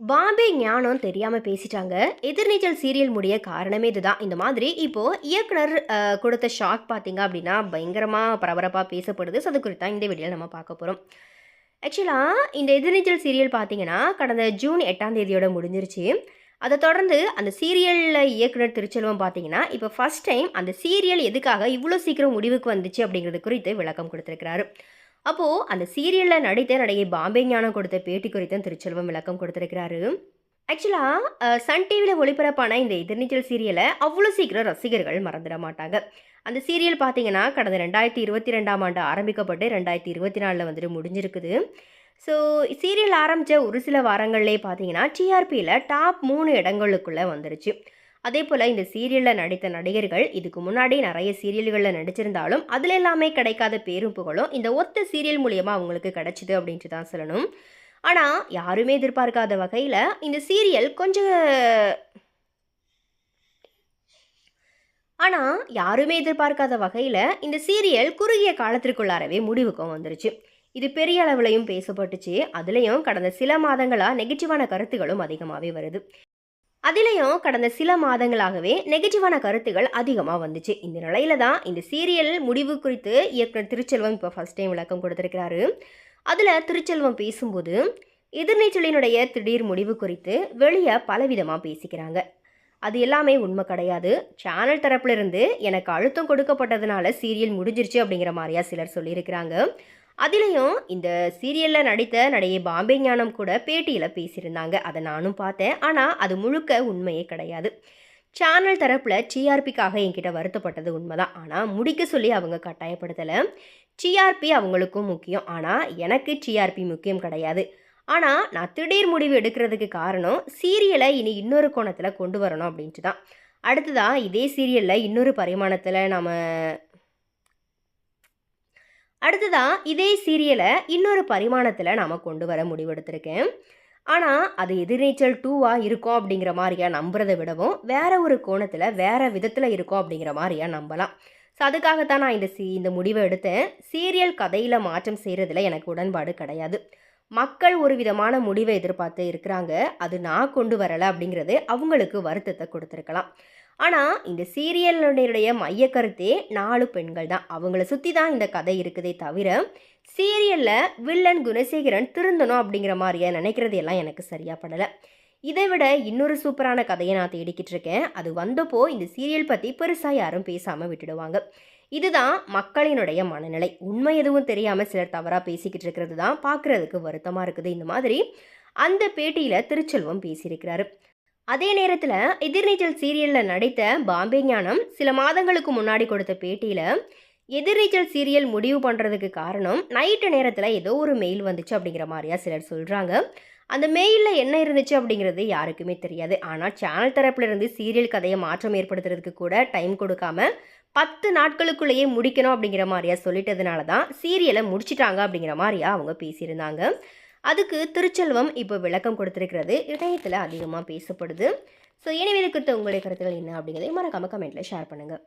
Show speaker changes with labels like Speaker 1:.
Speaker 1: பாம்பே ஞானம் தெரியாமல் பேசிட்டாங்க. எதிர்நீச்சல் சீரியல் முடிய காரணமே இதுதான். இந்த மாதிரி இப்போது இயக்குனர் கொடுத்த ஷாக் பார்த்தீங்க அப்படின்னா பயங்கரமாக பரபரப்பாக பேசப்படுது. ஸோ அது குறித்தான் இந்த வீடியோவில் நம்ம பார்க்க போகிறோம் ஆக்சுவலாக இந்த எதிர்நீச்சல் சீரியல் பார்த்தீங்கன்னா, கடந்த ஜூன் எட்டாம் தேதியோட முடிஞ்சிருச்சு. அதை தொடர்ந்து அந்த சீரியலில் இயக்குனர் திருச்செல்வம் பார்த்தீங்கன்னா, இப்போ ஃபஸ்ட் டைம் அந்த சீரியல் எதுக்காக இவ்வளோ சீக்கிரம் முடிவுக்கு வந்துச்சு அப்படிங்கிறது குறித்து விளக்கம் கொடுத்துருக்கிறாரு அப்போது அந்த சீரியலில் நடித்த நடிகை பாம்பே ஞானம் கொடுத்த பேட்டி குறித்தும் திருச்செல்வம் விளக்கம் கொடுத்துருக்கிறாரு ஆக்சுவலாக சன் டிவியில் ஒளிபரப்பான இந்த எதிர்நீச்சல் சீரியலை அவ்வளோ சீக்கிரம் ரசிகர்கள் மறந்துட மாட்டாங்க. அந்த சீரியல் பார்த்தீங்கன்னா, கடந்த 2022ஆம் ஆண்டு ஆரம்பிக்கப்பட்டு 2024ல வந்துட்டு முடிஞ்சிருக்குது. ஸோ சீரியல் ஆரம்பித்த ஒரு சில வாரங்கள்லேயே பார்த்தீங்கன்னா, டிஆர்பியில் டாப் மூணு இடங்களுக்குள்ளே வந்துருச்சு. அதே போல் இந்த சீரியலில் நடித்த நடிகர்கள் இதுக்கு முன்னாடி நிறைய சீரியல்களில் நடிச்சிருந்தாலும், அதில் எல்லாமே கிடைக்காத பேரும் புகழும் இந்த ஒத்த சீரியல் மூலியமாக அவங்களுக்கு கிடைச்சிது அப்படின்ட்டு தான் சொல்லணும். ஆனால் யாருமே எதிர்பார்க்காத வகையில் இந்த சீரியல் கொஞ்சம் ஆனால் யாருமே எதிர்பார்க்காத வகையில் இந்த சீரியல் குறுகிய காலத்திற்குள்ளாரவே முடிவுக்கும் வந்துருச்சு. இது பெரிய அளவுலையும் பேசப்பட்டுச்சு. அதுலேயும் கடந்த சில மாதங்களாக நெகட்டிவான கருத்துகளும் அதிகமாகவே வருது. அதுலேயும் கடந்த சில மாதங்களாகவே நெகட்டிவான கருத்துகள் அதிகமாக வந்துச்சு. இந்த நிலையில தான் இந்த சீரியல் முடிவு குறித்து இயக்குனர் திருச்செல்வம் இப்போ ஃபர்ஸ்ட் டைம் விளக்கம் கொடுத்துருக்கிறாரு அதில் திருச்செல்வம் பேசும்போது, எதிர்நீச்சலினுடைய திடீர் முடிவு குறித்து வெளியே பலவிதமாக பேசிக்கிறாங்க. அது எல்லாமே உண்மை கிடையாது. சேனல் தரப்புலேருந்து எனக்கு அழுத்தம் கொடுக்கப்பட்டதுனால சீரியல் முடிஞ்சிருச்சு அப்படிங்கிற மாதிரியா சிலர் சொல்லியிருக்கிறாங்க. அதுலேயும் இந்த சீரியலில் நடித்த நடிகை பாம்பே ஞானம் கூட பேட்டியில் பேசியிருந்தாங்க. அதை நானும் பார்த்தேன். ஆனால் அது முழுக்க உண்மையே கிடையாது. சேனல் தரப்பில் டிஆர்பிக்காக என்கிட்ட வருத்தப்பட்டது உண்மைதான் ஆனால் முடிக்க சொல்லி அவங்க கட்டாயப்படுத்தலை டிஆர்பி அவங்களுக்கும் முக்கியம். ஆனால் எனக்கு டிஆர்பி முக்கியம் கிடையாது. ஆனால் நான் திடீர் முடிவு எடுக்கிறதுக்கு காரணம், சீரியலை இனி இன்னொரு கோணத்தில் கொண்டு வரணும் அப்படின்ட்டு தான். அடுத்ததாக இதே சீரியலில் இன்னொரு பரிமாணத்தில் நம்ம அடுத்ததாக இதே சீரியலை இன்னொரு பரிமாணத்தில் நாம் கொண்டு வர முடிவெடுத்திருக்கேன். ஆனால் அது எதிர்நீச்சல் டூவாக இருக்கும் அப்படிங்கிற மாதிரியா நம்புறதை விடவும், வேற ஒரு கோணத்தில் வேற விதத்தில் இருக்கும் அப்படிங்கிற மாதிரியா நம்பலாம். ஸோ அதுக்காகத்தான் நான் இந்த சி இந்த முடிவை எடுத்தேன். சீரியல் கதையில் மாற்றம் செய்கிறதுல எனக்கு உடன்பாடு கிடையாது. மக்கள் ஒரு விதமான முடிவை எதிர்பார்த்து இருக்கிறாங்க. அது நான் கொண்டு வரலை அப்படிங்கிறது அவங்களுக்கு வருத்தத்தை கொடுத்துருக்கலாம் ஆனால் இந்த சீரியலுடைய மையக் கருத்தே நாலு பெண்கள் தான். அவங்கள சுற்றி தான் இந்த கதை இருக்குதே தவிர, சீரியலில் வில்லன் குணசேகரன் திருந்தணும் அப்படிங்கிற மாரியா நினைக்கிறது எல்லாம் எனக்கு சரியாக படலை இதை விட இன்னொரு சூப்பரான கதையை நான் தேடிக்கிட்டு இருக்கேன். அது வந்தப்போ இந்த சீரியல் பற்றி பெருசாக யாரும் பேசாமல் விட்டுடுவாங்க. இதுதான் மக்களினுடைய மனநிலை. உண்மை எதுவும் தெரியாமல் சிலர் தவறாக பேசிக்கிட்டு இருக்கிறது தான் பார்க்குறதுக்கு வருத்தமாக இருக்குது. இந்த மாதிரி அந்த பேட்டியில் திருச்செல்வம் பேசியிருக்கிறாரு. அதே நேரத்தில் எதிர்நீச்சல் சீரியலில் நடித்த பாம்பே ஞானம் சில மாதங்களுக்கு முன்னாடி கொடுத்த பேட்டியில் எதிர்நீச்சல் சீரியல் முடிவு பண்ணுறதுக்கு காரணம், நைட்டு நேரத்தில் ஏதோ ஒரு மெயில் வந்துச்சு அப்படிங்கிற மாதிரியா சிலர் சொல்கிறாங்க அந்த மெயில்ல என்ன இருந்துச்சு அப்படிங்கிறது யாருக்குமே தெரியாது. ஆனால் சேனல் தரப்புலருந்து சீரியல் கதையை மாற்றம் ஏற்படுத்துறதுக்கு கூட டைம் கொடுக்காம, 10 நாட்களுக்குள்ளேயே முடிக்கணும் அப்படிங்கிற மாதிரியா சொல்லிட்டதுனால தான் சீரியலை முடிச்சிட்டாங்க அப்படிங்கிற மாதிரியா அவங்க பேசியிருந்தாங்க. அதுக்கு திருச்செல்வம் இப்போ விளக்கம் கொடுத்துருக்கிறது இணையத்தில் அதிகமாக பேசப்படுது. ஸோ எனவே இருக்கிற குறித்த உங்களுடைய கருத்துக்கள் என்ன அப்படிங்கிறதையும் மறக்காமல் கமெண்ட்டில் ஷேர் பண்ணுங்கள்